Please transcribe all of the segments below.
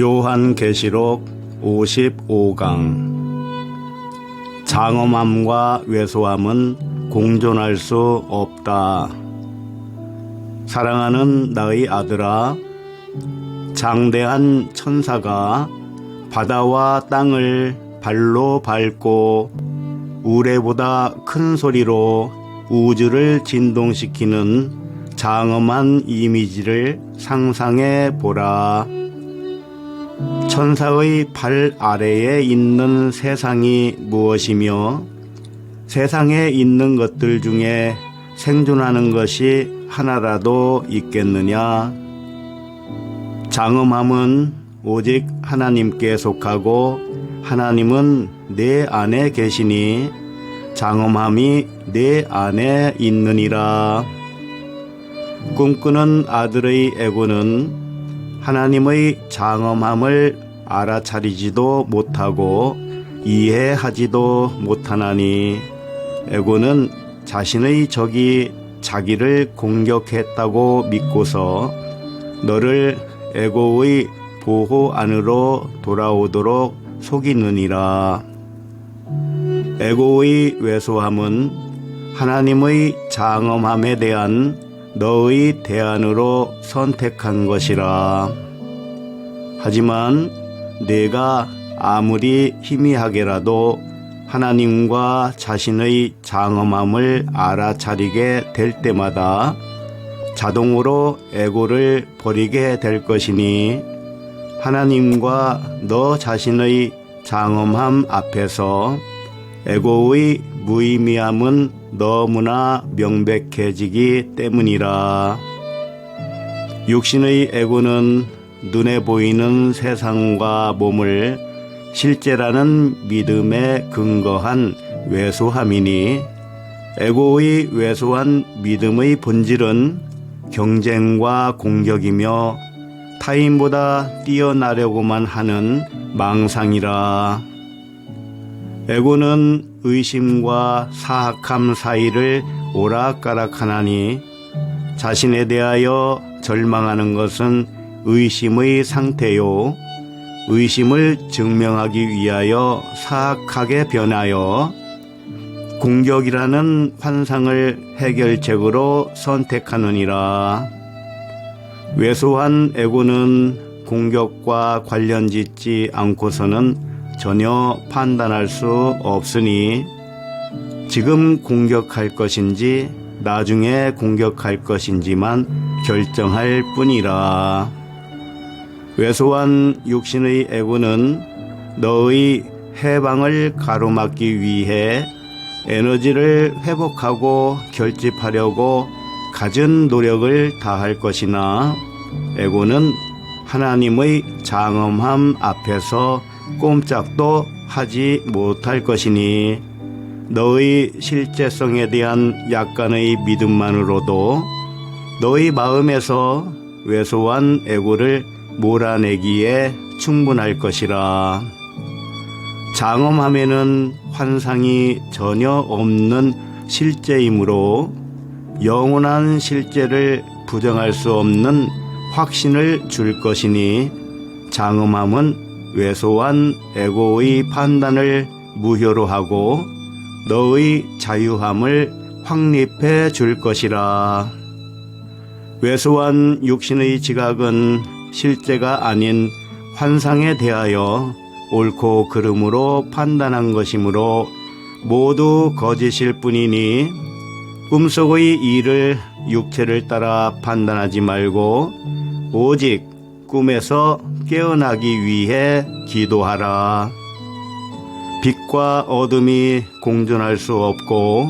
요한계시록 55강 장엄함과 왜소함은 공존할 수 없다. 사랑하는 나의 아들아, 장대한 천사가 바다와 땅을 발로 밟고 우레보다 큰 소리로 우주를 진동시키는 장엄한 이미지를 상상해 보라. 천사의 발 아래에 있는 세상이 무엇이며 세상에 있는 것들 중에 생존하는 것이 하나라도 있겠느냐? 장엄함은 오직 하나님께 속하고 하나님은 내 안에 계시니 장엄함이 내 안에 있느니라. 꿈꾸는 아들의 애고는 하나님의 장엄함을 알아차리지도 못하고 이해하지도 못하나니 에고는 자신의 적이 자기를 공격했다고 믿고서 너를 에고의 보호 안으로 돌아오도록 속이느니라. 에고의 왜소함은 하나님의 장엄함에 대한 너의 대안으로 선택한 것이라. 하지만 내가 아무리 희미하게라도 하나님과 자신의 장엄함을 알아차리게 될 때마다 자동으로 에고를 버리게 될 것이니 하나님과 너 자신의 장엄함 앞에서 에고의 무의미함은 너무나 명백해지기 때문이라. 육신의 에고는 눈에 보이는 세상과 몸을 실제라는 믿음에 근거한 왜소함이니 에고의 왜소한 믿음의 본질은 경쟁과 공격이며 타인보다 뛰어나려고만 하는 망상이라. 에고는 의심과 사악함 사이를 오락가락하나니 자신에 대하여 절망하는 것은 의심의 상태요. 의심을 증명하기 위하여 사악하게 변하여 공격이라는 환상을 해결책으로 선택하느니라. 왜소한 에고는 공격과 관련 짓지 않고서는 전혀 판단할 수 없으니 지금 공격할 것인지 나중에 공격할 것인지만 결정할 뿐이라. 왜소한 육신의 애고는 너의 해방을 가로막기 위해 에너지를 회복하고 결집하려고 갖은 노력을 다할 것이나 에고는 하나님의 장엄함 앞에서 꼼짝도 하지 못할 것이니 너의 실제성에 대한 약간의 믿음만으로도 너의 마음에서 왜소한 애고를 몰아내기에 충분할 것이라. 장엄함에는 환상이 전혀 없는 실제이므로 영원한 실제를 부정할 수 없는 확신을 줄 것이니 장엄함은 왜소한 에고의 판단을 무효로 하고 너의 자유함을 확립해 줄 것이라. 왜소한 육신의 지각은 실제가 아닌 환상에 대하여 옳고 그름으로 판단한 것이므로 모두 거짓일 뿐이니 꿈속의 일을 육체를 따라 판단하지 말고 오직 꿈에서 깨어나기 위해 기도하라. 빛과 어둠이 공존할 수 없고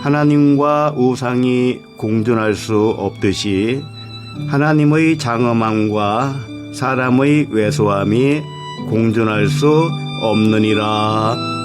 하나님과 우상이 공존할 수 없듯이 하나님의 장엄함과 사람의 왜소함이 공존할 수 없느니라.